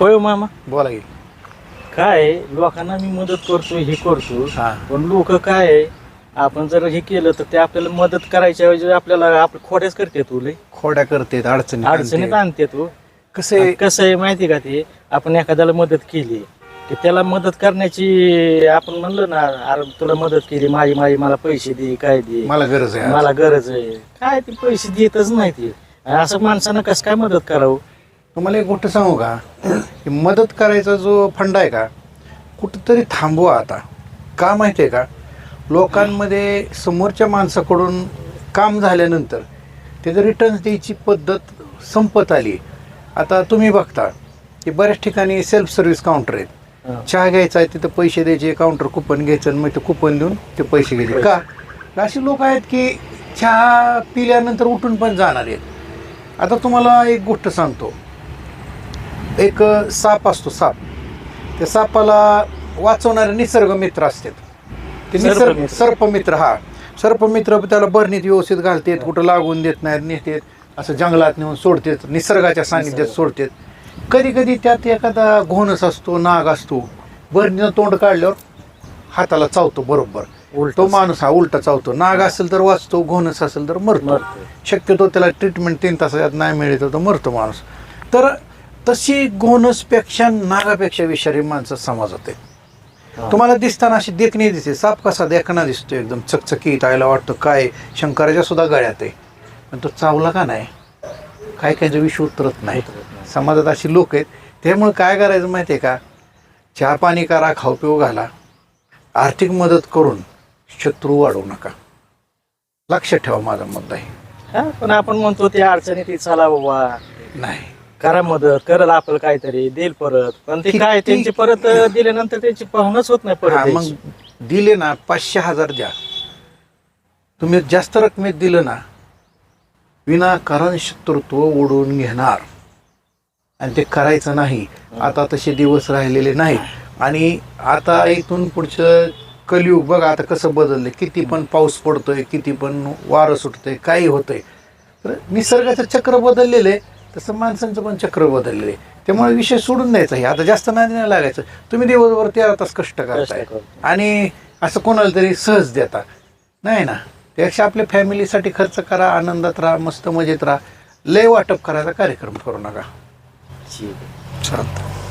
होय हो मामा. बोला की. काय लोकांना मी मदत करतो हे करतो हा. पण लोक काय आहे, आपण जर हे केलं तर ते आपल्याला मदत करायच्या ऐवजी आपल्याला आपल्या खोड्याच करते तू लय. खोड्या करतेत अडचणी अडचणीत आणते तू कसं आहे? कसं आहे माहिती का ते? आपण एखाद्याला मदत केली की त्याला मदत करण्याची आपण म्हणलं ना अरे तुला मदत केली माझी माझी मला पैसे दे काय दे? मला गरज आहे मला गरज आहे. काय ते पैसे देतच नाही ते. असं माणसानं कसं काय मदत करावं? तुम्हाला एक गोष्ट सांगू का? की मदत करायचा जो फंड आहे का कुठंतरी थांबवा आता. का माहिती आहे का? लोकांमध्ये समोरच्या माणसाकडून काम झाल्यानंतर त्याचं रिटर्न द्यायची पद्धत संपत आली. आता तुम्ही बघता की बऱ्याच ठिकाणी सेल्फ सर्व्हिस काउंटर आहेत. चहा घ्यायचा आहे तिथं पैसे द्यायचे काउंटर कुपन घ्यायचं आणि मग ते कुपन देऊन ते पैसे घ्यायचे. का? अशी लोक आहेत की चहा पिल्यानंतर उठून पण जाणार आहेत. आता तुम्हाला एक गोष्ट सांगतो. एक साप असतो साप. त्या सापाला वाचवणारे निसर्ग मित्र असतात. ते निसर्ग सर्पमित्र. हा. सर्पमित्र त्याला बरणीत व्यवस्थित घालतात कुठं लागून देत नाहीत नेतात. असं जंगलात नेऊन सोडतात निसर्गाच्या सानिध्यात सोडतात. कधी कधी त्यात एखादा घोणस असतो नाग असतो बरणीनं तोंड काढल्यावर हाताला चावतो बरोबर. उलट तो माणूस हा उलटा चावतो. नाग असेल तर वाचतो घोणस असेल तर मरतो. शक्यतो त्याला ट्रीटमेंट तीन तासात नाही मिळेल तर मरतो माणूस. तर तशी घोणसपेक्षा नागापेक्षा विषारी माणसं समाजात आहे हा. तुम्हाला दिसताना अशी देखणी दिसते साप कसा देखना दिसतो एकदम चकचकीत आयला वाटतं काय शंकराच्या सुद्धा गळ्यात आहे. पण तो चावला का नाही? काय काय विष उतरत नाही. समाजात अशी लोक आहेत. त्यामुळे काय करायचं माहिती आहे का? चहा पाणी करा खाऊ पिऊ घाला. आर्थिक मदत करून शत्रू वाढवू नका. लक्षात ठेवा माझा मुद्दा आहे. हा, पण आपण म्हणतो ते अडचणीत ती चला बाबा. नाही. करा मदत करल आपलं काहीतरी देईल परत. पण ते काय त्यांची परत दिल्यानंतर त्यांची पाहुणच होत नाही हा, परत मग द्यायची. दिले ना पाचशे हजार द्या. तुम्ही जास्त रकमेत दिलं ना विनाकारण शत्रुत्व ओढून घेणार. आणि ते करायचं नाही. आता तसे दिवस राहिलेले नाहीत आणि आता इथून पुढचं कलियुग बघा आता कसं बदललंय. किती पण पाऊस पडतोय किती पण वारं सुटतंय काही होतंय. तर निसर्गाचं चक्र बदललेलं आहे. तसं माणसांचं पण चक्र बदललेलं आहे. त्यामुळे विषय सोडून द्यायचा हे आता जास्त नाही नाही लागायचं. तुम्ही दिवसभर तेरा तास कष्ट करताय. करतो. आणि असं कोणाला तरी सहज देता. नाही ना? त्यापेक्षा आपल्या फॅमिलीसाठी खर्च करा आनंदात राहा मस्त मजेत राहा. लय वाटप करायचा कार्यक्रम करू नका. चालतं